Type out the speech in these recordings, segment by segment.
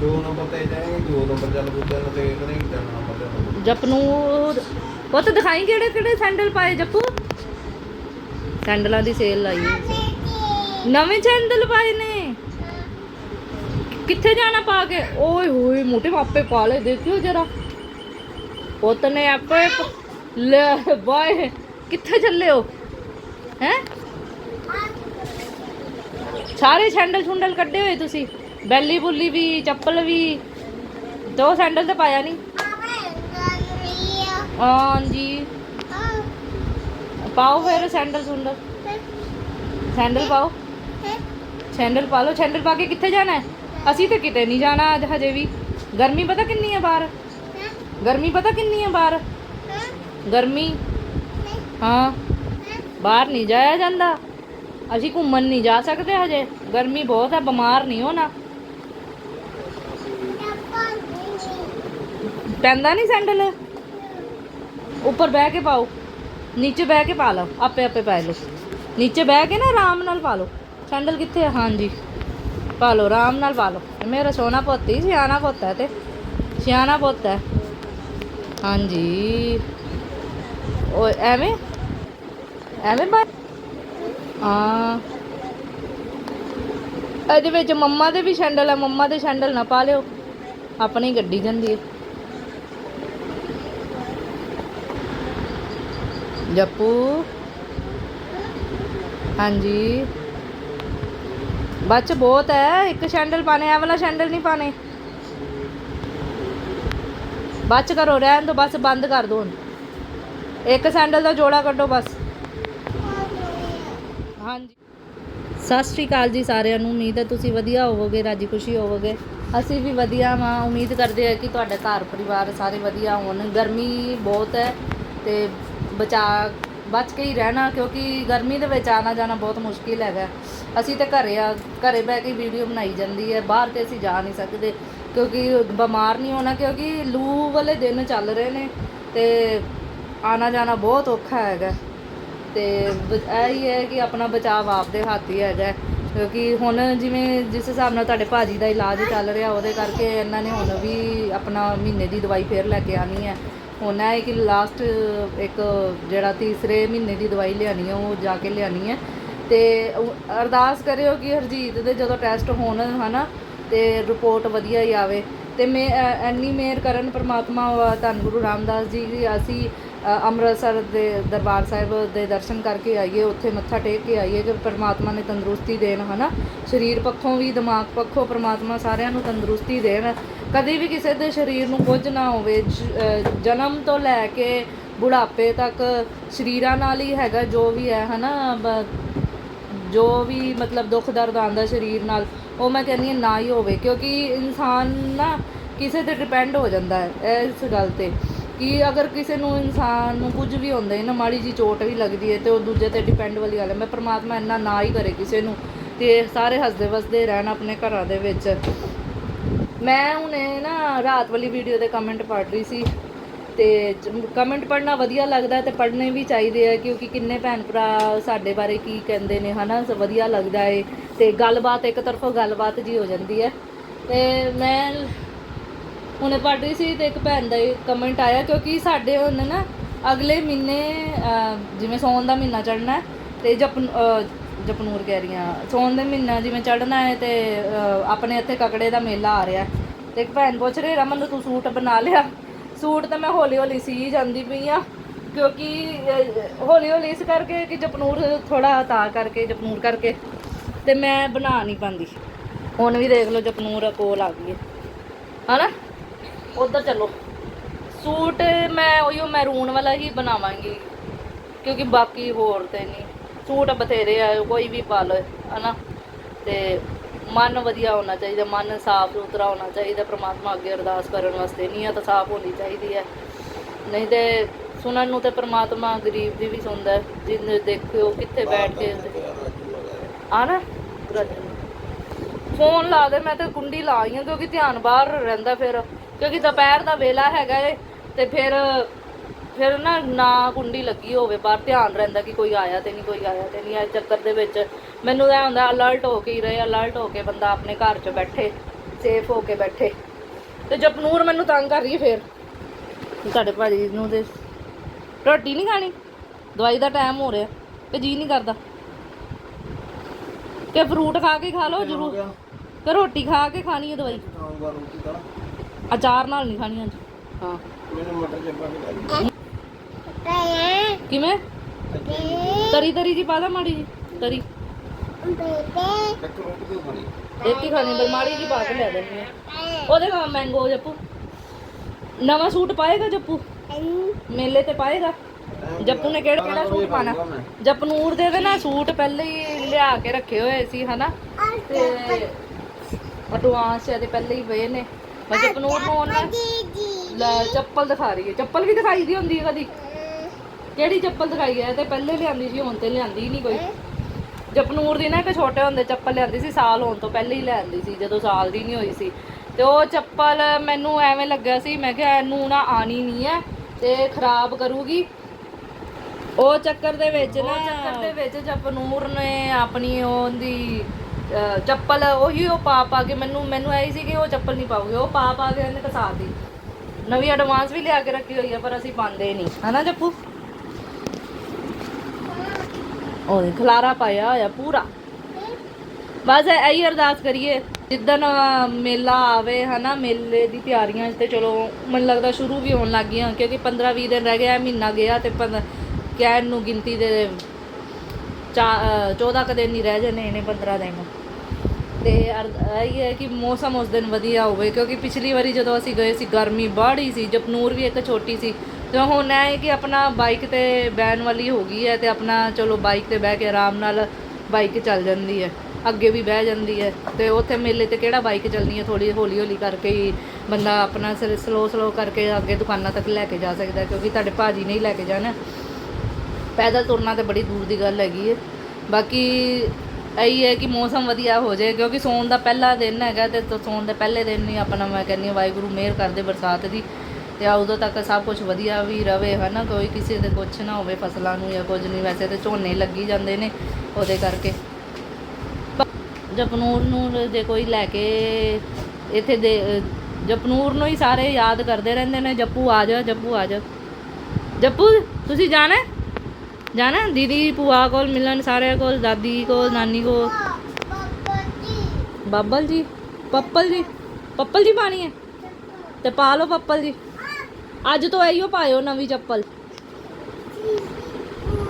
ਦੋ ਨੰਬਰ ਤੇ ਜਾਏਗੇ ਦੋ ਨੰਬਰ ਚੱਲ ਪੁੱਛਿਆ ਨਾ ਤੇ ਨਹੀਂ ਤਿੰਨ ਨੰਬਰ ਤੇ ਜਪਨੂਰ ਪੁੱਤ ਦਿਖਾਈ ਕਿਹੜੇ ਕਿਹੜੇ ਸੈਂਡਲ ਪਾਏ ਜੱਪੂ? ਸੈਂਡਲਾਂ ਦੀ ਸੇਲ ਲਾਈ ਹੋਈ ਨਵੇਂ ਸੈਂਡਲ ਪਾਏ ਨੇ। ਕਿੱਥੇ ਜਾਣਾ ਪਾ ਕੇ? ਓਏ ਹੋਏ, ਮੋਟੇ ਪਾਪੇ ਪਾ ਲੈ ਦੇਖਿਓ ਜਰਾ। ਪੁੱਤ ਨੇ ਆਪੇ ਪ- ਲੈ ਬਾਏ ਕਿੱਥੇ ਚੱਲੇ ਹੋ? ਹੈ? ਸਾਰੇ ਸੈਂਡਲ ਸੁੰਡਲ ਕੱਢੇ ਹੋਏ ਤੁਸੀਂ। ਬੈਲੀ ਬੁੱਲੀ ਵੀ, ਚੱਪਲ ਵੀ, ਦੋ ਸੈਂਡਲ ਤੇ ਪਾਇਆ ਨਹੀਂ ਹਾਂਜੀ। ਪਾਓ ਫਿਰ ਸੈਂਡਲ ਸੁੰਡਲ। ਸੈਂਡਲ ਪਾਓ। ਸੈਂਡਲ ਪਾ ਲਓ। ਸੈਂਡਲ ਪਾ ਕੇ ਕਿੱਥੇ ਜਾਣਾ ਅਸੀਂ ਤਾਂ ਕਿਤੇ ਨਹੀਂ ਜਾਣਾ ਅੱਜ ਹਜੇ ਵੀ। ਗਰਮੀ ਪਤਾ ਕਿੰਨੀ ਹੈ ਬਾਹਰ? ਗਰਮੀ ਪਤਾ ਕਿੰਨੀ ਹੈ ਬਾਹਰ? ਗਰਮੀ? ਹਾਂ। ਬਾਹਰ ਨਹੀਂ ਜਾਇਆ ਜਾਂਦਾ। ਅਸੀਂ ਘੁੰਮਣ ਨਹੀਂ ਜਾ ਸਕਦੇ ਹਜੇ। ਗਰਮੀ ਬਹੁਤ ਹੈ ਬਿਮਾਰ ਨਹੀਂ ਹੋਣਾ। ਪੈਂਦਾ ਨਹੀਂ ਸੈਂਡਲ? ਉੱਪਰ ਬਹਿ ਕੇ ਪਾਓ। ਨੀਚੇ ਬਹਿ ਕੇ ਪਾ ਲਓ, ਆਪੇ ਆਪੇ ਪਾ ਲਓ। ਨੀਚੇ ਬਹਿ ਕੇ ਨਾ ਆਰਾਮ ਨਾਲ ਪਾ ਲਓ। ਸੈਂਡਲ ਕਿੱਥੇ ਹੈ ਹਾਂਜੀ। ਪਾ ਲਓ, ਆਰਾਮ ਨਾਲ ਪਾ ਲਓ। ਮੇਰਾ ਸੋਨਾ ਪੋਤੀ ਸਿਆਣਾ ਪੋਤਾ ਤੇ। ਸਿਆਣਾ ਪੋਤਾ ਹਾਂਜੀ। ਓਏ, ਐਵੇਂ? ਐਵੇਂ ਬਾ ਹਾਂ। ਇਹਦੇ ਵਿੱਚ ਮੰਮਾ ਦੇ ਵੀ ਸੈਂਡਲ ਹੈ ਮੰਮਾ ਦੇ ਸੈਂਡਲ ਨਾ ਪਾ ਲਿਓ। ਆਪਣੀ ਗੱਡੀ ਜਾਂਦੀ ਹੈ। ਜੱਪੂ। ਹਾਂਜੀ। ਬੱਚ ਬਹੁਤ ਹੈ ਇੱਕ ਸੈਂਡਲ ਪਾਣੇ ਆ ਵਾਲਾ ਸੈਂਡਲ ਨਹੀਂ ਪਾਣੇ। ਬੱਚ ਕਰੋ, ਰਹਿਣ ਦੋ, ਬਸ ਬੰਦ ਕਰ ਦੋ ਹੁਣ। ਇੱਕ ਸੈਂਡਲ ਦਾ ਜੋੜਾ ਕੱਢੋ ਬਸ। ਹਾਂਜੀ। ਸਤਿ ਸ਼੍ਰੀ ਅਕਾਲ ਜੀ ਸਾਰਿਆਂ ਨੂੰ, ਉਮੀਦ ਹੈ ਤੁਸੀਂ ਵਧੀਆ ਹੋਵੋਗੇ, ਰਾਜੀ ਖੁਸ਼ੀ ਹੋਵੋਗੇ। ਅਸੀਂ ਵੀ ਵਧੀਆ ਵਾਂ, ਉਮੀਦ ਕਰਦੇ ਹਾਂ ਕਿ ਤੁਹਾਡਾ ਘਰ ਪਰਿਵਾਰ ਸਾਰੇ ਵਧੀਆ ਹੋਣ। ਗਰਮੀ ਬਹੁਤ ਹੈ ਤੇ ਬਚਾ, ਬਚ ਕੇ ਹੀ ਰਹਿਣਾ, ਕਿਉਂਕਿ ਗਰਮੀ ਦੇ ਵਿੱਚ ਆਣਾ ਜਾਣਾ ਬਹੁਤ ਮੁਸ਼ਕਿਲ ਹੈਗਾ। ਅਸੀਂ ਤਾਂ ਘਰੇ ਆ, ਘਰੇ ਬਹਿ ਕੇ ਵੀਡੀਓ ਬਣਾਈ ਜਾਂਦੀ ਹੈ, ਬਾਹਰ ਤੇ ਅਸੀਂ ਜਾ ਨਹੀਂ ਸਕਦੇ, ਕਿਉਂਕਿ ਬਿਮਾਰ ਨਹੀਂ ਹੋਣਾ, ਕਿਉਂਕਿ ਲੂ ਵਾਲੇ ਦਿਨ ਚੱਲ ਰਹੇ ਨੇ ਤੇ ਆਣਾ ਜਾਣਾ ਬਹੁਤ ਔਖਾ ਹੈਗਾ। ਤੇ ਬ- ਇਹ ਹੀ ਹੈ ਕਿ ਆਪਣਾ ਬਚਾਅ ਆਪਦੇ ਹੱਥ ਹੀ ਹੈਗਾ। ਕਿਉਂਕਿ ਹੁਣ ਜਿਵੇਂ ਜਿਸ ਹਿਸਾਬ ਨਾਲ ਤੁਹਾਡੇ ਭਾਜੀ ਦਾ ਇਲਾਜ ਚੱਲ ਰਿਹਾ, ਉਹਦੇ ਕਰਕੇ ਇਹਨਾਂ ਨੇ ਹੁਣ ਵੀ ਆਪਣਾ ਮਹੀਨੇ ਦੀ ਦਵਾਈ ਫੇਰ ਲੈ ਕੇ ਆਣੀ ਹੈ। ਹੁਣ ਹੈ ਕਿ ਲਾਸਟ ਇੱਕ ਜਿਹੜਾ ਤੀਸਰੇ ਮਹੀਨੇ ਦੀ ਦਵਾਈ ਲਿਆਣੀ ਹੈ ਉਹ ਜਾ ਕੇ ਲਿਆਣੀ ਹੈ ਤੇ ਅਰਦਾਸ ਕਰਿਓ ਕਿ ਹਰਜੀਤ ਦੇ ਜਦੋਂ ਟੈਸਟ ਹੋਣ ਹਨਾ ਤੇ ਰਿਪੋਰਟ ਵਧੀਆ ਹੀ ਆਵੇ। ਤੇ ਮੈਂ ਅ, ਇੰਨੀ ਮਿਹਰ ਕਰਨ ਪ੍ਰਮਾਤਮਾ ਅ, ਧੰਨ ਗੁਰੂ ਰਾਮਦਾਸ ਜੀ ਕਿ ਅਸੀਂ ਅੰਮ੍ਰਿਤਸਰ ਦੇ ਦਰਬਾਰ ਸਾਹਿਬ ਦੇ ਦਰਸ਼ਨ ਕਰਕੇ ਆਈਏ ਉੱਥੇ ਮੱਥਾ ਟੇਕ ਕੇ ਆਈਏ ਕਿ ਪ੍ਰਮਾਤਮਾ ਨੇ ਤੰਦਰੁਸਤੀ ਦੇਣ ਹਨਾ। ਸਰੀਰ ਪੱਖੋਂ ਵੀ ਦਿਮਾਗ ਪੱਖੋਂ ਪ੍ਰਮਾਤਮਾ ਸਾਰਿਆਂ ਨੂੰ ਤੰਦਰੁਸਤੀ ਦੇਣ। ਕਦੇ ਵੀ ਕਿਸੇ ਦੇ ਸਰੀਰ ਨੂੰ ਕੁਝ ਨਾ ਹੋਵੇ ਜਨਮ ਤੋਂ ਲੈ ਕੇ ਬੁਢਾਪੇ ਤੱਕ ਸਰੀਰਾਂ ਨਾਲ ਹੀ ਹੈਗਾ ਜੋ ਵੀ ਹੈ, ਹਨਾ? ਬ- ਜੋ ਵੀ ਮਤਲਬ ਦੁੱਖ ਦਰਦ ਆਉਂਦਾ ਸਰੀਰ ਨਾਲ, ਉਹ ਮੈਂ ਕਹਿੰਦੀ ਹਾਂ ਨਾ ਹੀ ਹੋਵੇ, ਕਿਉਂਕਿ ਇਨਸਾਨ ਨਾ ਕਿਸੇ ਤੇ ਡਿਪੈਂਡ ਹੋ ਜਾਂਦਾ ਹੈ ਇਸ ਗੱਲ ਤੇ। ਕਿ ਅਗਰ ਕਿਸੇ ਨੂੰ ਇਨਸਾਨ ਨੂੰ ਕੁਝ ਵੀ ਹੁੰਦਾ ਹੈ, ਨਾ ਮਾੜੀ ਜੀ ਚੋਟ ਵੀ ਲੱਗਦੀ ਹੈ ਤੇ ਉਹ ਦੂਜੇ ਤੇ ਡਿਪੈਂਡ ਵਾਲੀ ਗੱਲ ਹੈ, ਮੈਂ ਪ੍ਰਮਾਤਮਾ ਇੰਨਾ ਨਾ ਹੀ ਕਰੇ ਕਿਸੇ ਨੂੰ, ਤੇ ਸਾਰੇ ਹੱਸਦੇ ਵਸਦੇ ਰਹਿਣ ਆਪਣੇ ਘਰਾਂ ਦੇ ਵਿੱਚ। ਮੈਂ ਹੁਣੇ ਨਾ ਰਾਤ ਵਾਲੀ ਵੀਡੀਓ ਦੇ ਕਮੈਂਟ ਪੜ੍ਹ ਰਹੀ ਸੀ ਤੇ ਕਮੈਂਟ ਪੜ੍ਹਨਾ ਵਧੀਆ ਲੱਗਦਾ ਤੇ ਪੜ੍ਹਨੇ ਵੀ ਚਾਹੀਦੇ ਆ ਕਿਉਂਕਿ ਕਿੰਨੇ ਭੈਣ ਭਰਾ ਸਾਡੇ ਬਾਰੇ ਕੀ ਕਹਿੰਦੇ ਨੇ, ਹਨਾ? ਸੋ ਵਧੀਆ ਲੱਗਦਾ ਏ ਤੇ ਗੱਲਬਾਤ, ਇੱਕ ਤਰਫੋਂ ਗੱਲਬਾਤ ਜੀ ਹੋ ਜਾਂਦੀ ਹੈ। ਤੇ ਮੈਂ ਹੁਣੇ ਪੜ੍ਹ ਰਹੀ ਸੀ ਤੇ ਇੱਕ ਭੈਣ ਦਾ ਕਮੈਂਟ ਆਇਆ ਕਿਉਂਕਿ ਸਾਡੇ ਹੁਣ ਨਾ ਅਗਲੇ ਮਹੀਨੇ ਜਿਵੇਂ ਸੌਣ ਦਾ ਮਹੀਨਾ ਚੜ੍ਹਨਾ ਹੈ ਤੇ ਜਪਨ ਜਪਨੂਰ ਕਹਿ ਰਹੀ ਹਾਂ। ਸੌਣ ਦੇ ਮਹੀਨਾ ਜਿਵੇਂ ਚੜ੍ਹਨਾ ਹੈ ਤੇ ਆਪਣੇ ਇੱਥੇ ਕਕੜੇ ਦਾ ਮੇਲਾ ਆ ਰਿਹਾ। ਹੈ। ਤੇ ਇੱਕ ਭੈਣ ਪੁੱਛ ਰਹੀ, ਰਮਨ, ਤੂੰ ਸੂਟ ਬਣਾ ਲਿਆ? ਸੂਟ ਤਾਂ ਮੈਂ ਹੌਲੀ ਹੌਲੀ ਸੀ ਜਾਂਦੀ ਪਈ ਆ ਕਿਉਂਕਿ ਹੌਲੀ ਹੌਲੀ ਇਸ ਕਰਕੇ ਕਿ ਜਪਨੂਰ ਥੋੜਾ ਤਾਂ ਕਰਕੇ, ਜਪਨੂਰ ਕਰਕੇ। ਤੇ ਮੈਂ ਬਣਾ ਨਹੀਂ ਪਾਉਂਦੀ। ਹੁਣ ਵੀ ਦੇਖ ਲਓ ਜਪਨੂਰ ਕੋਲ ਆ ਗਈ ਹੈ। ਹਨਾ? ਉਧਰ ਚੱਲੋ। ਸੂਟ ਮੈਂ ਉਹੀਓ ਮੈਰੂਨ ਵਾਲਾ ਹੀ ਬਣਾਵਾਂਗੀ, ਕਿਉਂਕਿ ਬਾਕੀ ਹੋਰ ਤੇ ਨਹੀਂ। ਸੂਟ ਬਥੇਰੇ ਆ ਕੋਈ ਵੀ ਪਾ ਲਓ ਹਨਾ? ਤੇ ਮਨ ਵਧੀਆ ਹੋਣਾ ਚਾਹੀਦਾ ਮਨ ਸਾਫ਼ ਸੁਥਰਾ ਹੋਣਾ ਚਾਹੀਦਾ ਪ੍ਰਮਾਤਮਾ ਅੱਗੇ ਅਰਦਾਸ ਕਰਨ ਵਾਸਤੇ। ਆ ਤਾਂ ਸਾਫ਼ ਹੋਣੀ ਚਾਹੀਦੀ ਹੈ। ਨਹੀਂ ਤੇ ਸੁਣਨ ਨੂੰ ਤੇ ਪ੍ਰਮਾਤਮਾ ਗਰੀਬ ਦੀ ਵੀ ਸੁਣਦਾ। ਜਿੰਨੇ ਦੇਖਿਓ ਕਿੱਥੇ ਬੈਠ ਕੇ ਆ ਨਾ ਫੋਨ ਲਾ ਦੇ ਮੈਂ ਤੇ ਕੁੰਡੀ ਲਾ ਆਈ ਹਾਂ ਕਿਉਂਕਿ ਧਿਆਨ ਬਾਹਰ ਰਹਿੰਦਾ ਫਿਰ ਕਿਉਂਕਿ ਦੁਪਹਿਰ ਦਾ ਵੇਲਾ ਹੈਗਾ ਏ ਤੇ ਫਿਰ ਫਿਰ ਨਾ ਨਾ ਕੁੰਡੀ ਲੱਗੀ ਹੋਵੇ ਬਾਹਰ ਧਿਆਨ ਰਹਿੰਦਾ ਕਿ ਕੋਈ ਆਇਆ ਤੇ ਨਹੀਂ ਕੋਈ ਆਇਆ ਤੇ ਨਹੀਂ ਇਸ ਚੱਕਰ ਦੇ ਵਿੱਚ ਮੈਨੂੰ ਇਹ ਹੁੰਦਾ ਅਲਰਟ ਹੋ ਕੇ ਹੀ ਰਹੇ ਅਲਰਟ ਹੋ ਕੇ ਬੰਦਾ ਆਪਣੇ ਘਰ 'ਚ ਬੈਠੇ ਸੇਫ ਹੋ ਕੇ ਬੈਠੇ। ਤੇ ਜਪਨੂਰ ਮੈਨੂੰ ਤੰਗ ਕਰ ਰਹੀ ਹੈ ਫੇਰ। ਤੁਹਾਡੇ ਭਾਜੀ ਨੂੰ ਤੇ ਰੋਟੀ ਨਹੀਂ ਖਾਣੀ ਦਵਾਈ ਦਾ ਟਾਈਮ ਹੋ ਰਿਹਾ ਤੇ ਜੀ ਨਹੀਂ ਕਰਦਾ। ਕਿ ਫਰੂਟ ਖਾ ਕੇ ਖਾ ਲਓ ਜ਼ਰੂਰ। ਕਿ ਰੋਟੀ ਖਾ ਕੇ ਖਾਣੀ ਹੈ ਦਵਾਈ। ਤਾਂ। ਅਚਾਰ ਨਾਲ ਨਹੀਂ ਖਾਣੀ ਅੱਜ। ਹਾਂ। ਮੈਨੂੰ ਮਟਰ ਚ ਪਾ ਕੇ ਕਿਵੇਂ? ਤਰੀ ਤਰੀ ਜੀ ਪਾਦਾ ਮਾੜੀ ਜੀ ਤਰੀ। ਇੱਕ ਰੋਟੀ ਕਿਉਂ ਖਾਣੀ ਇੱਕ ਹੀ ਖਾਣੀ ਬਈ ਮਾੜੀ ਜੀ ਪਾ ਕੇ ਲੈ ਦੇਣੀ ਹੈ। ਉਹਦੇ ਨਾਲ ਮੈਂਗੋ ਜੱਪੂ। ਨਵਾਂ ਸੂਟ ਪਾਏਗਾ ਜੱਪੂ? ਮੇਲੇ ਤੇ ਪਾਏਗਾ? ਜੱਪੂ ਨੇ ਕਿਹੜਾ ਕਿਹੜਾ ਸੂਟ ਪਾਣਾ? ਜਪਨੂਰ ਦੇ ਦੇ ਨਾ ਸੂਟ ਪਹਿਲੇ ਹੀ ਲਿਆ ਕੇ ਰੱਖੇ ਹੋਏ ਸੀ ਹਨਾ? ਤੇ ਐਡਵਾਂਸ ਤੇ ਪਹਿਲੇ ਹੀ ਪਏ ਨੇ। ਮੈਂ ਜਪਨੂਰ ਨੂੰ ਉਹਨਾਂ ਲੈ ਚੱਪਲ ਦਿਖਾ ਰਹੀ ਹੈ ਚੱਪਲ ਵੀ ਦਿਖਾਈ ਦੀ ਹੁੰਦੀ ਹੈ ਕਦੀ? ਕਿਹੜੀ ਚੱਪਲ ਦਿਖਾਈ ਹੈ? ਤੇ ਪਹਿਲੇ ਲਿਆਂਦੀ ਸੀ ਹੁਣ ਤੇ ਲਿਆਂਦੀ ਨਹੀਂ ਕੋਈ। ਜਪਨੂਰ ਦੀ ਨਾ ਇੱਕ ਛੋਟੇ ਹੁੰਦੇ ਚੱਪਲ ਲਿਆਂਦੀ ਸੀ ਸਾਲ ਹੋਣ ਤੋਂ ਪਹਿਲੇ ਹੀ ਲਿਆਂਦੀ ਸੀ ਜਦੋਂ ਸਾਲ ਦੀ ਨਹੀਂ ਹੋਈ ਸੀ। ਤੇ ਉਹ ਚੱਪਲ ਮੈਨੂੰ ਐਵੇਂ ਲੱਗਿਆ ਸੀ ਮੈਂ ਕਿਹਾ ਇਹਨੂੰ ਨਾ ਆਣੀ ਨਹੀਂ ਹੈ ਤੇ ਖਰਾਬ ਕਰੂਗੀ। ਉਹ ਚੱਕਰ ਦੇ ਵਿੱਚ ਨਾ ਚੱਕਰ ਦੇ ਵਿੱਚ ਜਪਨੂਰ ਨੇ ਆਪਣੀ ਉਹਦੀ ਚੱਪਲ ਉਹੀ ਉਹ ਪਾ ਪਾ ਕੇ ਮੈਨੂੰ ਮੈਨੂੰ ਐ ਸੀ ਕਿ ਉਹ ਚੱਪਲ ਨਹੀਂ ਪਾਉਗੇ ਉਹ ਪਾ ਪਾ ਕੇ ਇਹਨੇ ਕਸਾਤੀ ਨਵੀਂ ਐਡਵਾਂਸ ਵੀ ਲਿਆ ਕੇ ਰੱਖੀ ਹੋਈ ਹੈ ਪਰ ਅਸੀਂ ਪਾਉਂਦੇ ਨਹੀਂ। ਹਨਾ ਜੱਪੂ? ਉਹ ਖਲਾਰਾ ਪਾਇਆ ਹੋਇਆ ਪੂਰਾ। ਬਸ ਇਹੀ ਅਰਦਾਸ ਕਰੀਏ ਜਿੱਦਣ ਮੇਲਾ ਆਵੇ ਹਨਾ ਮੇਲੇ ਦੀ ਤਿਆਰੀਆਂ 'ਚ ਤੇ ਚਲੋ ਮੈਨੂੰ ਲੱਗਦਾ ਸ਼ੁਰੂ ਵੀ ਹੋਣ ਲੱਗ ਗਈਆਂ ਕਿਉਂਕਿ 15 20 ਦਿਨ ਰਹਿ ਗਿਆ ਮਹੀਨਾ ਗਿਆ ਤੇ ਪੰਦ- ਕਹਿਣ ਨੂੰ ਗਿਣਤੀ ਦੇ ਚਾ- ਅਹ, 14 ਕ ਦਿਨ ਹੀ ਰਹਿ ਜਾਣੇ ਨੇ 15 ਦਿਨ। ਤੇ ਅਰ- ਇਹ ਹੈ ਕਿ ਮੌਸਮ ਉਸ ਦਿਨ ਵਧੀਆ ਹੋਵੇ, ਕਿਉਂਕਿ ਪਿਛਲੀ ਵਾਰੀ ਜਦੋਂ ਅਸੀਂ ਗਏ ਸੀ, ਗਰਮੀ ਬਾੜੀ ਸੀ, ਜਪਨੂਰ ਵੀ ਇੱਕ ਛੋਟੀ ਸੀ। ਤੇ ਹੁਣ ਇਹ ਹੈ ਕਿ ਆਪਣਾ ਬਾਈਕ ਤੇ ਬੈਨ ਵਾਲੀ ਹੋ ਗਈ ਹੈ ਤੇ ਆਪਣਾ ਚਲੋ ਬਾਈਕ ਤੇ ਬਹਿ ਕੇ ਆਰਾਮ ਨਾਲ ਬਾਈਕ ਚੱਲ ਜਾਂਦੀ ਹੈ, ਅੱਗੇ ਵੀ ਬਹਿ ਜਾਂਦੀ ਹੈ। ਤੇ ਉੱਥੇ ਮੇਲੇ ਤੇ ਕਿਹੜਾ ਬਾਈਕ ਚੱਲਣੀ ਹੈ? ਥੋੜੀ ਹੌਲੀ ਹੌਲੀ ਕਰਕੇ ਹੀ ਬੰਦਾ ਆਪਣਾ ਸਲੋ ਸਲੋ ਕਰਕੇ ਅੱਗੇ ਦੁਕਾਨਾਂ ਤੱਕ ਲੈ ਕੇ ਜਾ ਸਕਦਾ ਕਿਉਂਕਿ ਤੁਹਾਡੇ ਭਾਜੀ ਨੇ ਹੀ ਲੈ ਕੇ ਜਾਣਾ। ਪੈਦਲ ਤੁਰਨਾ ਤੇ ਬੜੀ ਦੂਰ ਦੀ ਗੱਲ ਹੈਗੀ ਹੈ। ਬਾਕੀ ਇਹੀ ਹੈ ਕਿ ਮੌਸਮ ਵਧੀਆ ਹੋ ਜਾਏ, ਕਿਉਂਕਿ ਸੌਣ ਦਾ ਪਹਿਲਾ ਦਿਨ ਹੈਗਾ ਤੇ ਸੌਣ ਦੇ ਪਹਿਲੇ ਦਿਨ ਹੀ ਆਪਣਾ ਮੈਂ ਕਹਿੰਦੀ ਹਾਂ, ਵਾਹਿਗੁਰੂ ਮਿਹਰ ਕਰਦੇ ਬਰਸਾਤ ਦੀ ਤੇ ਆ ਉਦੋਂ ਤੱਕ ਸਭ ਕੁਝ ਵਧੀਆ ਵੀ ਰਵੇ, ਹਨਾ, ਕੋਈ ਕਿਸੇ ਦੇ ਕੁਝ ਨਾ ਹੋਵੇ ਫਸਲਾਂ ਨੂੰ ਜਾਂ ਕੁਝ ਨਹੀਂ, ਵੈਸੇ ਤੇ ਝੋਨੇ ਲੱਗੀ ਜਾਂਦੇ ਨੇ ਉਹਦੇ ਕਰਕੇ। ਜਪਨੂਰ ਨੂੰ ਜੇ ਕੋਈ ਲੈ ਕੇ ਇੱਥੇ ਦੇ, ਜਪਨੂਰ ਨੂੰ ਹੀ ਸਾਰੇ ਯਾਦ ਕਰਦੇ ਰਹਿੰਦੇ ਨੇ, ਜੱਪੂ ਆ ਜਾ, ਜੱਪੂ ਆ ਜਾ। ਜੱਪੂ, ਤੁਸੀਂ ਜਾਣਾ? ਜਾਣਾ? ਦੀਦੀ, ਭੂਆ ਕੋਲ, ਮਿਲਣ ਸਾਰਿਆਂ ਕੋਲ, ਦਾਦੀ ਕੋਲ, ਨਾਨੀ ਕੋਲ। ਬੱਬਲ ਜੀ, ਪੱਪਲ ਜੀ ਪੱਪਲ ਜੀ ਪਾਣੀ ਹੈ? ਤੇ ਪਾ ਲਓ ਪੱਪਲ ਜੀ। ਅੱਜ ਤੋਂ ਆਈਓ ਪਾਇਓ ਨਵੀਂ ਚੱਪਲ।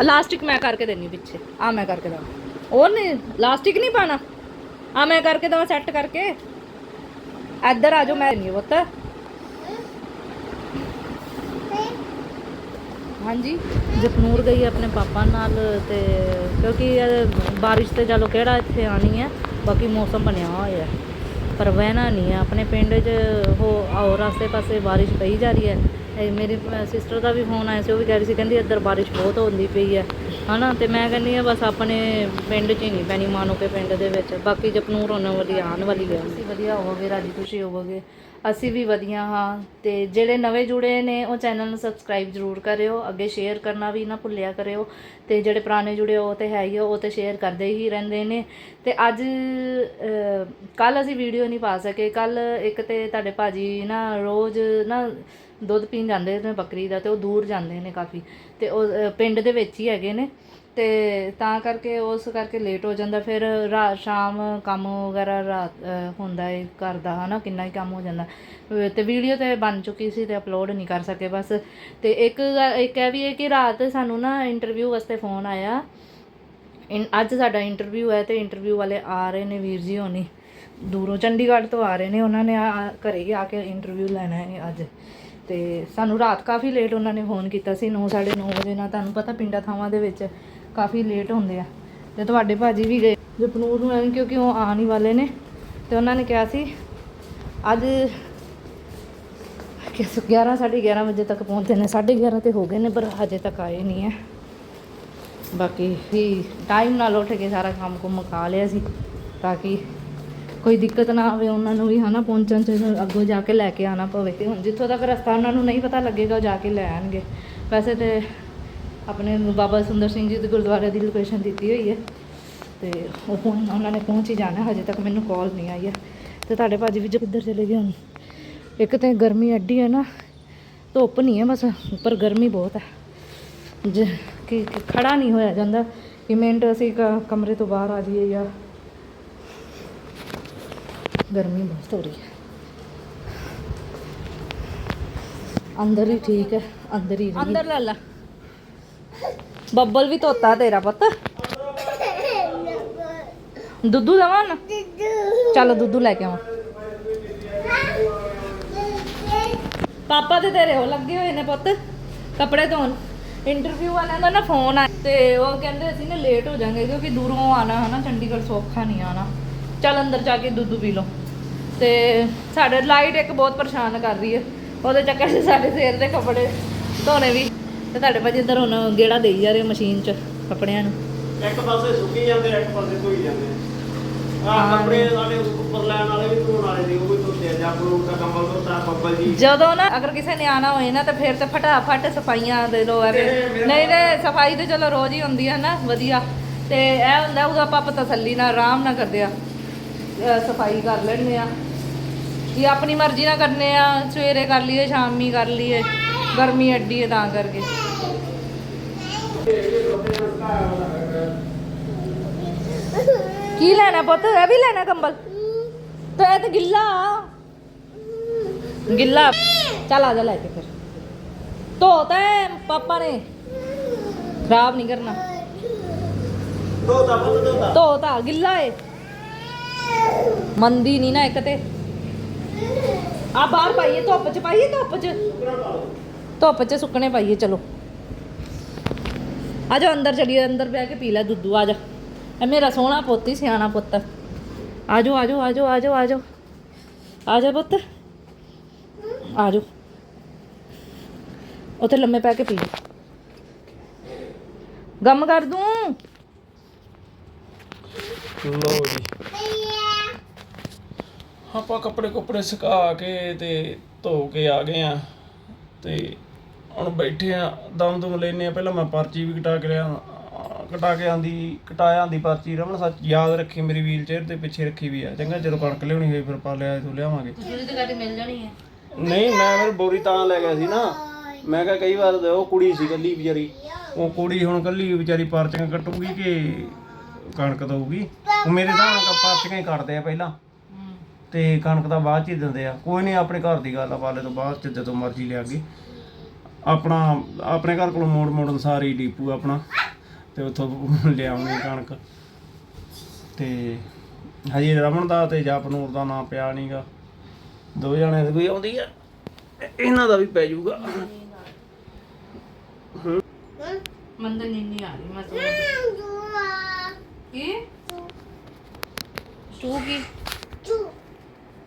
ਇਲਾਸਟਿਕ ਮੈਂ ਕਰਕੇ ਦੇਣੀ ਪਿੱਛੇ। ਆ ਮੈਂ ਕਰਕੇ ਦਵਾਂ। ਉਹ ਨਹੀਂ ਇਲਾਸਟਿਕ ਨਹੀਂ ਪਾਣਾ? ਆ ਮੈਂ ਕਰਕੇ ਦਵਾਂ ਸੈੱਟ ਕਰਕੇ। ਇੱਧਰ ਆ ਜਾਓ, ਮੈਂ ਨਹੀਂ ਪੁੱਤ। ਹਾਂਜੀ ਜਪਨੂਰ ਗਈ ਆਪਣੇ ਪਾਪਾ ਨਾਲ ਤੇ ਕਿਉਂਕਿ ਬਾਰਿਸ਼ ਤੇ ਚਲੋ ਕਿਹੜਾ ਇੱਥੇ ਆਣੀ ਹੈ, ਬਾਕੀ ਮੌਸਮ ਬਣਿਆ ਹੋਇਆ ਹੈ। ਪਰ ਵਹਿਣਾ ਨਹੀਂ ਹੈ, ਆਪਣੇ ਪਿੰਡ 'ਚ ਹੋ ਔਰ ਆਸੇ ਪਾਸੇ ਬਾਰਿਸ਼ ਪਈ ਜਾ ਰਹੀ ਹੈ। ਮੇਰੀ ਸਿਸਟਰ ਦਾ ਵੀ ਫੋਨ ਆਇਆ ਸੀ, ਉਹ ਵੀ ਕਹਿ ਰਹੀ ਸੀ, ਕਹਿੰਦੀ ਇੱਧਰ ਬਾਰਿਸ਼ ਬਹੁਤ ਹੁੰਦੀ ਪਈ ਹੈ। ਹਨਾ ਤੇ ਮੈਂ ਕਹਿੰਦੀ ਆ ਬਸ ਆਪਣੇ ਪਿੰਡ 'ਚ ਹੀ ਨਹੀਂ ਪੈਣੀ ਮਾਨੋ ਕੇ ਪਿੰਡ ਦੇ ਵਿੱਚ। ਬਾਕੀ ਜਪਨੂਰ ਹੋਣ ਵਾਲੀ ਆਉਣ ਵਾਲੀ ਹੈ ਅਸੀਂ ਵਧੀਆ ਹੋਵੋਗੇ ਰਾਜੀ ਖੁਸ਼ੀ ਹੋਵੋਗੇ। ਅਸੀਂ ਵੀ ਵਧੀਆ ਹਾਂ ਤੇ ਜਿਹੜੇ ਨਵੇਂ ਜੁੜੇ ਨੇ ਉਹ ਚੈਨਲ ਨੂੰ ਸਬਸਕ੍ਰਾਈਬ ਜ਼ਰੂਰ ਕਰਿਓ। ਅੱਗੇ ਸ਼ੇਅਰ ਕਰਨਾ ਵੀ ਨਾ ਭੁੱਲਿਆ ਕਰਿਓ। ਤੇ ਜਿਹੜੇ ਪੁਰਾਣੇ ਜੁੜੇ ਉਹ ਤੇ ਹੈ ਹੀ ਆ, ਉਹ ਤੇ ਸ਼ੇਅਰ ਕਰਦੇ ਹੀ ਰਹਿੰਦੇ ਨੇ। ਤੇ ਅੱਜ ਕੱਲ ਅਸੀਂ ਵੀਡੀਓ ਨਹੀਂ ਪਾ ਸਕੇ। ਕੱਲ ਇੱਕ ਤੇ ਤੁਹਾਡੇ ਭਾਜੀ ਨਾ ਰੋਜ਼ ਨਾ ਦੁੱਧ ਪੀਣ ਜਾਂਦੇ ਨੇ ਬੱਕਰੀ ਦਾ ਤੇ ਉਹ ਦੂਰ ਜਾਂਦੇ ਨੇ ਕਾਫੀ। ਤੇ ਉਹ ਪਿੰਡ ਦੇ ਵਿੱਚ ਹੀ ਹੈਗੇ ਨੇ। ਤੇ ਤਾਂ ਕਰਕੇ ਉਸ ਕਰਕੇ ਲੇਟ ਹੋ ਜਾਂਦਾ। ਫਿਰ ਰਾਤ ਸ਼ਾਮ ਕੰਮ ਵਗੈਰਾ ਰਾਤ ਹੁੰਦਾ ਹੈ ਘਰ ਦਾ ਹਨਾ? ਕਿੰਨਾ ਹੀ ਕੰਮ ਹੋ ਜਾਂਦਾ। ਅ, ਤੇ ਵੀਡੀਓ ਤੇ ਬਣ ਚੁੱਕੀ ਸੀ ਤੇ ਅਪਲੋਡ ਨਹੀਂ ਕਰ ਸਕੇ ਬਸ। ਤੇ ਇੱਕ ਇੱਕ ਇਹ ਵੀ ਹੈ ਕਿ ਰਾਤ ਸਾਨੂੰ ਨਾ ਇੰਟਰਵਿਊ ਵਾਸਤੇ ਫੋਨ ਆਇਆ। ਇਨ- ਅੱਜ ਸਾਡਾ ਇੰਟਰਵਿਊ ਹੈ ਤੇ ਇੰਟਰਵਿਊ ਵਾਲੇ ਆ ਰਹੇ ਨੇ ਵੀਰ ਜੀ ਹੋਣੀ। ਦੂਰੋਂ ਚੰਡੀਗੜ੍ਹ ਤੋਂ ਆ ਰਹੇ ਨੇ। ਉਹਨਾਂ ਨੇ ਆ- ਘਰੇ ਹੀ ਆ ਕੇ ਇੰਟਰਵਿਊ ਲੈਣਾ ਹੈ ਅੱਜ। ਤੇ ਸਾਨੂੰ ਰਾਤ ਕਾਫੀ ਲੇਟ ਉਹਨਾਂ ਨੇ ਫੋਨ ਕੀਤਾ ਸੀ 9:30 ਵਜੇ। ਨਾਲ ਤੁਹਾਨੂੰ ਪਤਾ ਪਿੰਡਾਂ ਥਾਵਾਂ ਦੇ ਵਿੱਚ ਕਾਫੀ ਲੇਟ ਹੁੰਦੇ ਆ। ਤੇ ਤੁਹਾਡੇ ਭਾਜੀ ਵੀ ਗਏ, ਜਪਨੂਰ ਨੂੰ ਐਂ ਕਿਉਂਕਿ ਉਹ ਆਉਣ ਹੀ ਵਾਲੇ ਨੇ। ਤੇ ਉਹਨਾਂ ਨੇ ਕਿਹਾ ਸੀ, ਅੱਜ ਕਿ 11 11:30 ਵਜੇ ਤੱਕ ਪਹੁੰਚਦੇ ਨੇ। 11:30 ਤੇ ਹੋ ਗਏ ਨੇ, ਪਰ ਹਜੇ ਤੱਕ ਆਏ ਨਹੀਂ ਹੈ। ਬਾਕੀ ਵੀ ਟਾਈਮ ਨਾਲ ਉੱਠ ਕੇ ਸਾਰਾ ਕੰਮ ਕੁਮ ਮੁਕਾ ਲਿਆ ਸੀ, ਤਾਂ ਕਿ ਕੋਈ ਦਿੱਕਤ ਨਾ ਆਵੇ ਉਹਨਾਂ ਨੂੰ ਵੀ ਹਨਾ, ਪਹੁੰਚਣ ਚ ਅੱਗੋਂ ਜਾ ਕੇ ਲੈ ਕੇ ਆਣਾ ਪਵੇ। ਤੇ ਹੁਣ ਜਿੱਥੋਂ ਤੱਕ ਰਸਤਾ ਉਹਨਾਂ ਨੂੰ ਨਹੀਂ ਪਤਾ ਲੱਗੇਗਾ, ਉਹ ਜਾ ਕੇ ਲੈ ਆਣਗੇ ਵੈਸੇ ਤੇ ਆਪਣੇ ਬਾਬਾ ਸੁੰਦਰ ਸਿੰਘ ਜੀ ਦੇ ਗੁਰਦੁਆਰੇ ਦੀ ਲੋਕੇਸ਼ਨ ਦਿੱਤੀ ਹੋਈ ਹੈ। ਤੇ ਉਹ ਹੁਣ ਉਹਨਾਂ ਨੇ ਪਹੁੰਚ ਹੀ ਜਾਣਾ, ਹਜੇ ਤੱਕ ਮੈਨੂੰ ਕਾਲ ਨਹੀਂ ਆਈ ਹੈ। ਤੇ ਤੁਹਾਡੇ ਭਾਜੀ ਵੀ ਜੋ ਕਿੱਧਰ ਚਲੇ ਗਏ ਹੁਣ? ਇੱਕ ਤਾਂ ਗਰਮੀ ਐਡੀ ਹੈ ਨਾ, ਧੁੱਪ ਨਹੀਂ ਹੈ ਬਸ, ਉੱਪਰ ਗਰਮੀ ਬਹੁਤ ਹੈ। ਜ ਕਿ ਖੜਾ ਨਹੀਂ ਹੋਇਆ ਜਾਂਦਾ। ਕਿ ਮਿੰਟ ਅਸੀਂ ਕ- ਕਮਰੇ ਤੋਂ ਬਾਹਰ ਆ ਜਾਈਏ ਜਾਂ ਗਰਮੀ ਬਹੁਤ ਹੋ ਰਹੀ ਹੈ। ਅੰਦਰ ਹੀ ਠੀਕ ਹੈ ਅੰਦਰ ਹੀ ਅੰਦਰ ਲੈ ਲਾ। ਬੱਬਲ ਵੀ ਧੋਤਾ ਤੇਰਾ ਪੁੱਤ। ਦੁੱਧੂ ਦਵਾਂ ਨਾ? ਚੱਲ ਦੁੱਧੂ ਲੈ ਕੇ ਆਵਾਂ। ਪਾਪਾ ਤੇ ਤੇਰੇ ਉਹ ਲੱਗੇ ਹੋਏ ਨੇ ਪੁੱਤ। ਕੱਪੜੇ ਧੋਣ। ਇੰਟਰਵਿਊ ਵਾਲਿਆਂ ਦਾ ਨਾ ਫੋਨ ਆ ਤੇ ਉਹ ਕਹਿੰਦੇ ਅਸੀਂ ਨਾ ਲੇਟ ਹੋ ਜਾਾਂਗੇ ਕਿਉਂਕਿ ਦੂਰੋਂ ਆਣਾ ਹਨਾ ਚੰਡੀਗੜ੍ਹ ਸੌਖਾ ਨਹੀਂ ਆਣਾ ਚੱਲ ਅੰਦਰ ਜਾ ਕੇ ਦੁੱਧ ਪੀ ਲਓ। ਤੇ ਸਾਡੇ ਲਾਈਟ ਇੱਕ ਬਹੁਤ ਪਰੇਸ਼ਾਨ ਕਰ ਰਹੀ ਹੈ। ਉਹਦੇ ਚੱਕਰ 'ਚ ਸਾਡੇ ਸਿਰ ਦੇ ਕੱਪੜੇ ਧੋਣੇ ਵੀ। ਤੇ ਤੁਹਾਡੇ ਭਾਜੀ ਇੱਧਰ ਹੁਣ ਗੇੜਾ ਦੇਈ ਜਾ ਰਹੇ ਮਸ਼ੀਨ 'ਚ ਕੱਪੜਿਆਂ ਨੂੰ। ਇੱਕ ਪਾਸੇ ਸੁੱਕੀ ਜਾਂਦੇ ਇੱਕ ਪਾਸੇ ਧੋਈ ਜਾਂਦੇ। ਆ ਹਾਂ। ਕੱਪੜੇ ਸਾਡੇ ਉੱਪਰ ਲੈਣ ਵਾਲੇ ਵੀ ਧੋਣ ਵਾਲੇ ਨੇ ਉਹ ਵੀ ਧੋਤੇ ਜਾਂ ਫਰੂਟ ਦਾ ਕੰਬਲ ਧੋਤਾ ਬੱਬਲ ਜੀ। ਜਦੋਂ ਨਾ ਅਗਰ ਕਿਸੇ ਨੇ ਆਣਾ ਹੋਏ ਨਾ ਤਾਂ ਫਿਰ ਤੇ ਫਟਾਫਟ ਸਫਾਈਆਂ ਦੇ ਲੋ ਐਵੇਂ। ਨਹੀਂ ਨਹੀਂ ਸਫ਼ਾਈ ਤੇ ਚਲੋ ਰੋਜ਼ ਹੀ ਹੁੰਦੀ ਹੈ ਨਾ ਵਧੀਆ। ਤੇ ਇਹ ਹੁੰਦਾ ਉਹਦਾ ਆਪਾਂ ਤਸੱਲੀ ਨਾਲ ਆਰਾਮ ਨਾਲ ਕਰਦੇ ਆ। ਸਫ਼ਾਈ ਕਰ ਲੈਂਦੇ ਆ। ਕਿ ਆਪਣੀ ਮਰਜ਼ੀ ਨਾਲ ਕਰਨੇ ਆ ਸਵੇਰੇ ਕਰ ਲਈਏ ਸ਼ਾਮੀ ਕਰ ਲਈਏ ਗਰਮੀ ਐਡੀ ਹੈ ਤਾਂ ਕਰਕੇ। ਕੀ ਲੈਣਾ ਪੁੱਤ? ਇਹ ਵੀ ਲੈਣਾ ਕੰਬਲ? ਤੇ ਇਹ ਤਾਂ ਗਿੱਲਾ ਆ। ਗਿੱਲਾ। ਚੱਲ ਆ ਜਾ ਲੈ ਕੇ ਫਿਰ। ਧੋਤਾ ਹੈ ਪਾਪਾ ਨੇ। ਖਰਾਬ ਨਹੀਂ ਕਰਨਾ। ਧੋਤਾ ਪੁੱਤ ਧੋਤਾ। ਧੋਤਾ ਗਿੱਲਾ ਏ। ਮੰਦੀ ਨਹੀਂ ਨਾ ਇੱਕ ਤੇ। ਆ ਬਾਹਰ ਪਾਈਏ, ਧੁੱਪ ਚ ਪਾਈਏ, ਧੁੱਪ ਚ। ਧੁੱਪ ਚ ਸੁੱਕਣੇ ਪਾਈਏ, ਚਲੋ। ਆ ਜਾ, ਅੰਦਰ ਚਲੀਏ, ਅੰਦਰ ਬਹਿ ਕੇ ਪੀ ਲੈ ਦੁੱਧੂ, ਆ ਜਾ। ਇਹ ਮੇਰਾ ਸੋਹਣਾ ਪੁੱਤ ਹੀ ਸਿਆਣਾ ਪੁੱਤ। ਆ ਜਾਓ ਆ ਜਾਓ ਆ ਜਾਓ ਆ ਜਾਓ ਆ ਜਾਓ। ਆ ਜਾ ਪੁੱਤ। ਆ ਜਾਓ। ਉੱਥੇ ਲੰਮੇ ਪੈ ਕੇ ਪੀ ਲੈ। ਗਮ ਕਰ ਦੂੰ। ਲੋ ਜੀ। ਆਪਾਂ ਕੱਪੜੇ ਕੁੱਪੜੇ ਸੁਕਾ ਕੇ ਤੇ ਧੋ ਕੇ ਆ ਗਏ ਆ। ਤੇ ਹੁਣ ਬੈਠੇ ਆ ਦਮ ਦੁਮ ਲੈਨੇ ਆ। ਪਹਿਲਾਂ ਮੈਂ ਪਰਚੀ ਵੀ ਕਟਾ ਕੇ ਲਿਆ ਕਟਾ ਕੇ ਆਂਦੀ ਕਟਾਇਆ ਆਂਦੀ ਪਰਚੀ। ਰਮਨ ਸੱਚ ਯਾਦ ਰੱਖੀ ਮੇਰੀ ਵੀਲ ਚੇਅਰ ਦੇ ਪਿੱਛੇ ਰੱਖੀ ਵੀ ਆ। ਚੰਗਾ ਜਦੋਂ ਕਣਕ ਲਿਆਉਣੀ ਹੋਈ ਫਿਰ ਪਾ ਲਿਆ ਤੋਂ ਲਿਆਵਾਂਗੇ। ਤੁਸੀਂ ਤੇ ਗਾੜੀ ਮਿਲ ਜਾਣੀ ਹੈ ਨਹੀਂ ਮੈਂ ਫਿਰ ਬੋਰੀ ਤਾਂ ਲੈ ਗਿਆ ਸੀ ਨਾ। ਮੈਂ ਕਿਹਾ ਕਈ ਵਾਰ ਉਹ ਕੁੜੀ ਸੀ ਕੱਲੀ ਵਿਚਾਰੀ। ਉਹ ਕੁੜੀ ਹੁਣ ਕੱਲੀ ਵਿਚਾਰੀ ਪਰਚੀਆਂ ਕੱਟੂਗੀ ਕਿ ਕਣਕ ਦਊਗੀ? ਉਹ ਮੇਰੇ ਤਾਂ ਪਰਚੀਆਂ ਹੀ ਕੱਟਦੇ ਆ ਪਹਿਲਾਂ। ਤੇ ਕਣਕ ਤਾਂ ਬਾਅਦ ਚ ਹੀ ਦਿੰਦੇ ਆ। ਕੋਈ ਨਹੀਂ ਆਪਣੇ ਘਰ ਦੀ ਗੱਲ ਆ ਪਾਲੇ ਤੋਂ ਬਾਅਦ ਚ ਜਦੋਂ ਮਰਜ਼ੀ ਲਿਆ ਕੇ। ਆਪਣਾ ਆਪਣੇ ਘਰ ਕੋਲੋਂ ਮੋੜ ਮੋੜ ਸਾਰੀ ਡੀਪੂ ਆਪਣਾ ਤੇ ਉੱਥੋਂ ਲਿਆਉਣੀ ਕਣਕ। ਤੇ ਹਜੇ ਰਮਨ ਦਾ ਤੇ ਜਪਨੂਰ ਦਾ ਨਾਂ ਪਿਆ ਨਹੀਂਗਾ ਦੋ ਜਣੇ ਦੀ ਕੋਈ ਆਉਂਦੀ ਆ ਇਹਨਾਂ ਦਾ ਵੀ ਪੈ ਜਾਊਗਾ। ਮੰਦਰ ਨੀਂਦ ਆ ਰਹੀ ਮੈਂ ਸੋ ਕੀ? ਸੂ ਕੀ?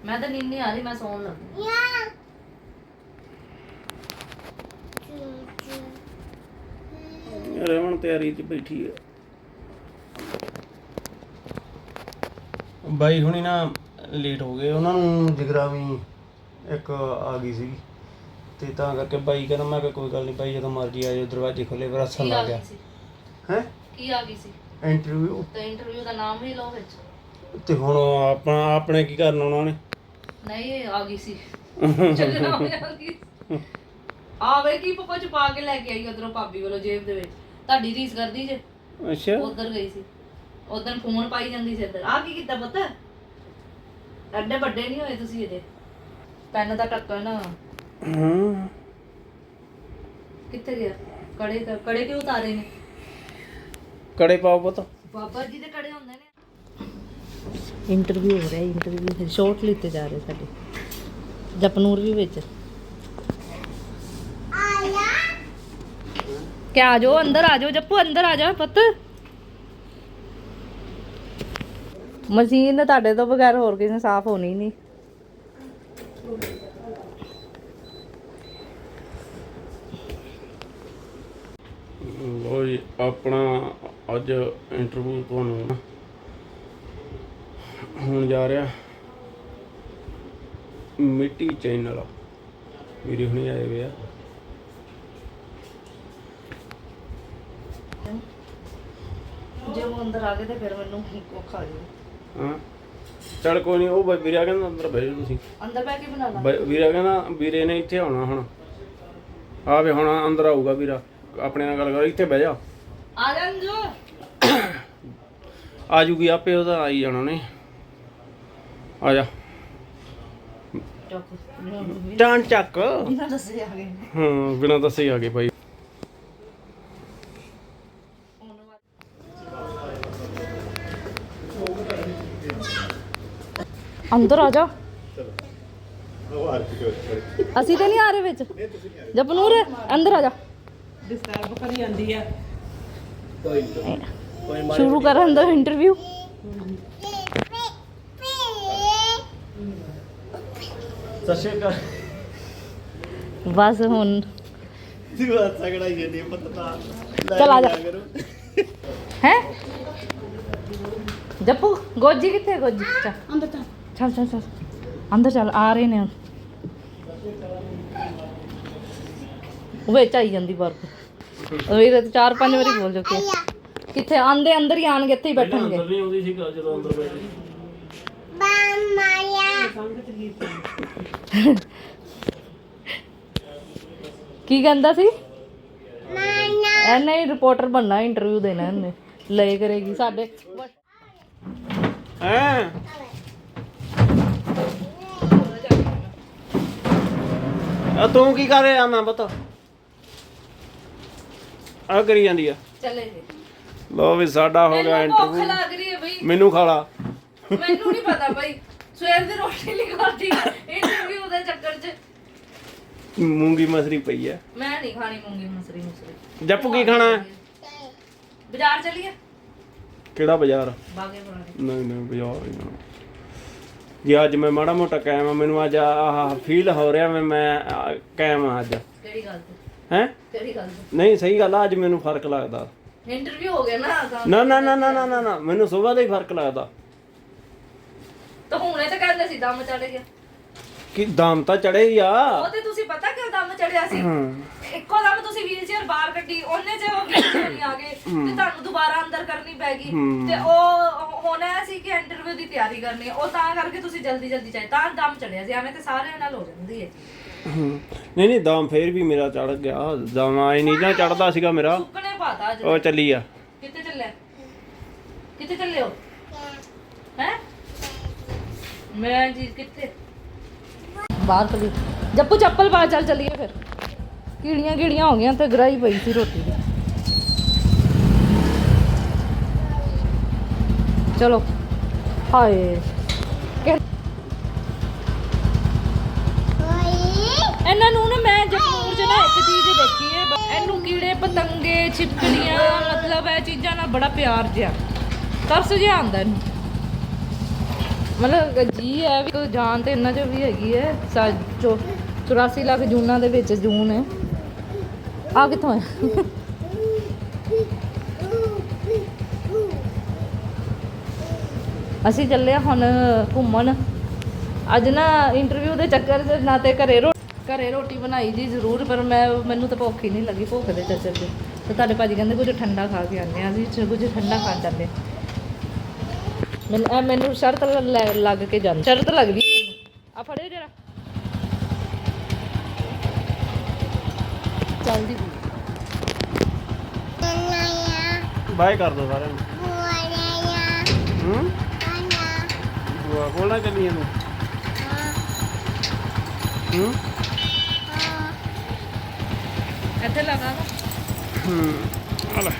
ਮੈਂ ਤਾਂ ਨੀਂਦ ਨਹੀਂ ਆ ਰਹੀ ਮੈਂ ਸੌਣ ਲੱਗੀ। ਰਮਨ ਤਿਆਰੀ 'ਚ ਬੈਠੀ ਆ। ਬਾਈ ਹੁਣੀ ਨਾ ਲੇਟ ਹੋ ਗਏ ਉਹਨਾਂ ਨੂੰ ਜਿਗਰਾ ਵੀ ਇੱਕ ਆ ਗਈ ਸੀ ਤੇ ਤਾਂ ਕਰਕੇ ਬਾਈ ਕਹਿੰਦਾ ਮੈਂ ਕਿਹਾ ਕੋਈ ਗੱਲ ਨਹੀਂ ਬਾਈ ਜਦੋਂ ਮਰਜ਼ੀ ਆ ਜਾਓ ਦਰਵਾਜ਼ੇ ਖੁੱਲੇ ਪਰ ਹੱਸਣ ਕੀ ਆ ਲੱਗ ਗਈ ਗਿਆ। ਸੀ? ਹੈ? ਕੀ ਆ ਗਈ ਸੀ? ਇੰਟਰਵਿਊ ਤੇ ਇੰਟਰਵਿਊ ਦਾ ਨਾਮ ਵੀ ਲਓ ਵਿੱਚ। ਤੇ ਹੁਣ ਆਪਣਾ ਆਪਣੇ ਕੀ ਕਰਨਾ ਉਹਨਾਂ? ਨੇ ਨਹੀਂ ਆ ਗਈ ਸੀ। ਚੱਲਣਾ ਆ ਗਈ। ਆਵੇ ਕੀ ਪਪਾ ਚ ਪਾ ਕੇ ਲੈ ਕੇ ਆਈ ਉਧਰੋਂ ਭਾਬੀ ਵੱਲੋਂ ਜੇਬ ਦੇ ਵਿੱਚ? ਤੁਹਾਡੀ ਰੀਸ ਕਰਦੀ ਜੇ? ਅੱਛਾ। ਉਧਰ ਗਈ ਸੀ। ਉਧਰ ਫੋਨ ਪਾਈ ਜਾਂਦੀ ਸੀ ਇੱਧਰ। ਆ ਕੀ ਕੀਤਾ ਪੁੱਤ? ਐਡੇ ਵੱਡੇ ਨਹੀਂ ਹੋਏ ਤੁਸੀਂ ਇਹਦੇ? ਪੈਨ ਦਾ ਹਾਂ। ਕਿੱਥੇ ਗਿਆ? ਕੜੇ ਕੜੇ ਕਿਉਂ ਉਤਾਰੇ ਨੇ? ਕੜੇ ਪਾਓ ਪੁੱਤ। ਬਾਬਾ ਜੀ ਦੇ ਕੜੇ ਹੁੰਦੇ ਨੇ। ਇੰਟਰਵਿਊ ਹੋ ਰਿਹਾ ਇੰਟਰਵਿਊ ਸ਼ੋਰਟ ਲਿੱਤੇ ਜਾ ਰਹੇ ਸਾਡੇ। ਜਪਨੂਰ ਵੀ ਵਿੱਚ। ਕਿ ਆ ਜਾਓ ਅੰਦਰ ਆ ਜਾਓ ਜੱਪੂ ਅੰਦਰ ਆ ਜਾ ਪੁੱਤ। ਮਸ਼ੀਨ ਤੁਹਾਡੇ ਤੋਂ ਬਗੈਰ ਹੋਰ ਕਿਸੇ ਨੇ ਸਾਫ਼ ਹੋਣੀ ਨਹੀਂ। ਲੋ ਜੀ ਆਪਣਾ ਅੱਜ ਇੰਟਰਵਿਊ ਤੁਹਾਨੂੰ ਹੁਣ ਜਾ ਰਿਹਾ ਮਿੱਟੀ ਚੈਨਲ ਵੀਰੇ ਹੁਣੇ ਆਏ ਹੋਏ ਆ। ਜੇ ਉਹ ਅੰਦਰ ਆ ਗਏ ਤੇ ਫਿਰ ਮੈਨੂੰ ਔਖਾ ਹੋ ਜਾਊ। ਹਾਂ। ਚੱਲ ਕੋਈ ਨਹੀਂ ਉਹ ਬ- ਵੀਰਾ ਕਹਿੰਦਾ ਅੰਦਰ ਬਹਿ ਜਾਓ ਤੁਸੀਂ। ਅੰਦਰ ਬੈ ਕੇ ਬਣਾ ਲਾ। ਬ- ਵੀਰਾ ਕਹਿੰਦਾ ਵੀਰੇ ਨੇ ਇੱਥੇ ਆਉਣਾ ਹੁਣ। ਆ ਵੇ ਹੁਣ ਅੰਦਰ ਆਊਗਾ ਵੀਰਾ। ਆਪਣੇ ਨਾਲ ਗੱਲ ਕਰ ਇੱਥੇ ਬਹਿ ਜਾ। ਆ ਜਾ ਆ ਜੂਗੀ ਆਪੇ ਉਹਦਾ ਆਈ ਜਾਣਾ ਨੇ ਆ ਜਾ। ਚੁੱਕ ਟਾਂ ਚੱਕ। ਇਹਨਾਂ ਦੱਸੇ ਆ ਗਏ। ਹਾਂ ਬਿਨਾਂ ਦੱਸੇ ਹੀ ਆ ਗਏ ਭਾਈ ਅੰਦਰ ਆ ਜਾ। ਅਸੀਂ ਤੇ ਨਹੀਂ ਆ ਰਹੇ ਵਿੱਚ। ਜਪਨੂਰ ਅੰਦਰ ਆ ਜਾ। ਡਿਸਟਰਬ ਕਰੀ ਜਾਂਦੀ ਆ। ਸ਼ੁਰੂ ਕਰਨ ਦਾ ਇੰਟਰਵਿਊ ਸਤਿ ਸ਼੍ਰੀ ਅਕਾਲ। ਬਸ ਹੁਣ। ਦੀਵਾ ਸਗੜਾ ਹੀ ਨਹੀਂ ਪਤਾ ਚਲ ਆ ਜਾ। ਹੈ? ਜੱਪੂ ਗੋਜੀ ਕਿੱਥੇ ਗੋਜੀ ਚੱਲ। ਅੰਦਰ ਚੱਲ। ਚੱਲ ਚੱਲ ਅੰਦਰ ਚੱਲ ਆ ਰਹੇ ਨੇ ਉਹ ਵਿੱਚ ਆਈ ਜਾਂਦੀ ਬਰਫ। ਉਹ ਇਹ ਤਾਂ ਚਾਰ ਪੰਜ ਵਾਰੀ ਬੋਲ ਚੁੱਕੇ। ਕਿੱਥੇ? ਆਂਦੇ ਅੰਦਰ ਹੀ ਆਣਗੇ ਇੱਥੇ ਹੀ ਬੈਠਣਗੇ। ਅੰਦਰ ਨਹੀਂ ਆਉਂਦੀ ਸੀ ਜਦੋਂ ਅੰਦਰ ਬੈਠੇ ਕੀ ਕਹਿੰਦਾ ਸੀ? ਇਹਨੇ ਹੀ ਰਿਪੋਰਟਰ ਬਣਨਾ ਇੰਟਰਵਿਊ ਦੇਣਾ ਇਹਨੇ। ਲੈ ਕਰੇਗੀ ਸਾਡੇ। ਹੈਂ? ਆ ਤੂੰ ਕੀ ਕਰ ਰਿਹਾ ਮੈਂ ਪਤਾ? ਆ ਕਰੀ ਜਾਂਦੀ ਆ। ਚਲੇ। ਜੀ ਲੋ ਵੀ ਸਾਡਾ ਹੋ ਗਿਆ ਮੈਨੂੰ ਭੁੱਖ ਇੰਟਰਵਿਊ ਲੱਗ ਰਹੀ ਹੈ ਬਈ। ਮੈਨੂੰ ਖਾ ਲਾ ਮੈਨੂੰ ਨਹੀਂ ਪਤਾ ਬਈ। ਸਵੇਰ ਦੀ ਰੋਟੀ ਨਹੀਂ ਖਾਦੀ ਇੰਟਰਵਿਊ ਦੇ ਚੱਕਰ 'ਚ। ਮੂੰਗੀ ਮਸਰੀ ਪਈ ਆ। ਮੈਂ ਨਹੀਂ ਖਾਣੀ ਮੂੰਗੀ ਮਸਰੀ ਮੁਸਰੀ। ਜੱਪੂ ਕੀ ਖਾਣਾ ਹੈ? ਬਾਜ਼ਾਰ ਚਲੀਏ ਕਿਹੜਾ ਬਾਜ਼ਾਰ? ਬਾਗੇ ਪੁਰਾਣੇ ਨਹੀਂ ਨਹੀਂ ਬਾਜ਼ਾਰ ਹੀ ਨਾ ਜੇ ਅੱਜ ਮੈਂ ਮਾੜਾ ਮੋਟਾ ਕਾਇਮ ਆ ਮੈਨੂੰ ਅੱਜ ਆਹ ਫੀਲ ਹੋ ਰਿਹਾ ਮੈਂ ਮੈਂ ਆਹ ਕਾਇਮ ਆ ਅੱਜ। ਕਿਹੜੀ ਗੱਲ ਤੇ? ਹੈ? ਕਿਹੜੀ ਗੱਲ ਨਹੀਂ ਸਹੀ ਗੱਲ ਆ ਅੱਜ ਮੈਨੂੰ ਫ਼ਰਕ ਲੱਗਦਾ। ਤੇ ਇੰਟਰਵਿਊ ਹੋ ਗਿਆ ਨਾ ਤਾਂ ਨਾ ਨਾ ਨਾ ਨਾ ਨਾ ਨਾ ਨਾ ਮੈਨੂੰ ਸਵੇਰ ਦਾ ਹੀ ਫ਼ਰਕ ਲੱਗਦਾ। ਤਾਂ ਹੁਣੇ ਤਾਂ ਕਹਿੰਦੇ ਸੀ ਦਮ ਚੜ ਗਿਆ। ਕਿ ਦਮ ਤਾਂ ਚੜੇ ਹੀ ਆ। ਉਹ ਤੇ ਤੁਸੀਂ ਪਤਾ ਕਿਉਂ ਦਮ ਚੜਿਆ ਸੀ? ਇੱਕੋ ਦਮ ਤੁਸੀਂ ਵੀਲਚੇਅਰ ਬਾਹਰ ਕੱਢੀ ਉਹਨੇ ਜੇ ਉਹ ਵੀਲਚੇਅਰ ਨਹੀਂ ਆ ਗਏ ਤੇ ਤੁਹਾਨੂੰ ਦੁਬਾਰਾ ਅੰਦਰ ਕਰਨੀ ਪੈ ਗਈ। ਤੇ ਉਹ ਹੋਣਾ ਸੀ ਕਿ ਇੰਟਰਵਿਊ ਦੀ ਤਿਆਰੀ ਕਰਨੀ। ਉਹ ਤਾਂ ਕਰਕੇ ਤੁਸੀਂ ਜਲਦੀ ਜਲਦੀ ਚਾਹੇ ਤਾਂ ਦਮ ਚੜਿਆ ਸੀ ਐਵੇਂ ਤੇ ਸਾਰਿਆਂ ਨਾਲ ਹੋ ਜਾਂਦੀ ਹੈ। ਨਹੀਂ ਨਹੀਂ ਦਮ ਫੇਰ ਵੀ ਮੇਰਾ ਚੜ ਗਿਆ। ਦਮ ਆਈ ਨਹੀਂ ਨਾ ਚੜਦਾ ਸੀਗਾ ਮੇਰਾ। ਸੁੱਕਣੇ ਪਾਤਾ ਅੱਜ। ਉਹ ਚੱਲੀ ਆ। ਕਿੱਥੇ ਚੱਲਿਆ? ਕਿੱਥੇ ਚੱਲੇ ਹੋ? ਹੈ? ਮੈਂ ਜੀ ਕਿੱਥੇ? ਬਾਹਰ ਚਲੀ। ਜੱਪੂ ਚੱਪਲ ਪਾ ਚੱਲ ਚੱਲੀਏ ਫਿਰ। ਕੀੜੀਆਂ ਕੀੜੀਆਂ ਹੋ ਗਈਆਂ ਤੇ ਗਰਾਈ ਪਈ ਸੀ ਰੋਟੀ ਦੀ। ਚਲੋ। ਹਾਏ। ਇਹਨਾਂ ਨੂੰ ਨਾ ਮੈਂ ਜਪਨੂਰ ਚ ਨਾ ਇੱਕ ਚੀਜ਼ ਦੇਖੀ ਹੈ। ਇਹਨੂੰ ਕੀੜੇ ਪਤੰਗੇ ਛਿਪਕਲੀਆਂ ਮਤਲਬ ਇਹ ਚੀਜ਼ਾਂ ਨਾਲ ਬੜਾ ਪਿਆਰ ਜਿਹਾ। ਤਰਸ ਜਿਹਾ ਆਉਂਦਾ ਇਹਨੂੰ। ਮਤਲਬ ਜੀ ਹੈ ਵੀ ਜਾਨ ਤੇ ਇਹਨਾਂ ਚ ਵੀ ਹੈਗੀ ਹੈ ਸਾ- ਚੋ 84 ਲੱਖ ਜੂਨਾਂ ਦੇ ਵਿੱਚ ਜੂਨ ਹੈ। ਆ ਕਿੱਥੋਂ ਹੈ? ਅਸੀਂ ਚੱਲੇ ਹਾਂ ਹੁਣ ਘੁੰਮਣ। ਅੱਜ ਨਾ ਇੰਟਰਵਿਊ ਦੇ ਚੱਕਰ 'ਚ ਨਾ ਤੇ ਘਰੇ ਰੋ, ਘਰੇ ਰੋਟੀ ਬਣਾਈ ਜੀ ਜ਼ਰੂਰ, ਪਰ ਮੈਂ, ਮੈਨੂੰ ਤਾਂ ਭੁੱਖ ਹੀ ਨਹੀਂ ਲੱਗੀ ਭੁੱਖ ਦੇ ਚੱਕਰ 'ਚ। ਤੇ ਤੁਹਾਡੇ ਭਾਜੀ ਕਹਿੰਦੇ ਕੁਝ ਠੰਡਾ ਖਾ ਕੇ ਆਉਂਦੇ ਹਾਂ ਅਸੀਂ ਚ- ਕੁਝ ਠੰਡਾ ਖਾਣ ਚੱਲੇ। ਮੈਨੂੰ ਇਹ ਮੈਨੂੰ ਸ਼ਰਤ ਲ- ਲੱਗ ਕੇ ਜਾਂਦੀ। ਸ਼ਰਤ ਲੱਗਦੀ ਆ ਫੜਿਓ ਜਰਾ। ਚੱਲਦੀ ਪਈ। ਬਾਏ ਕਰ ਦੋ ਸਾਰਿਆਂ ਨੂੰ। ਹੂੰ? ਬੁਆ ਕੋਲ ਨਾ ਚੱਲੀ ਇਹਨੂੰ। ਹੂੰ? ਇੱਥੇ ਲਗਾ ਹੂੰ। ਆ ਲੈ।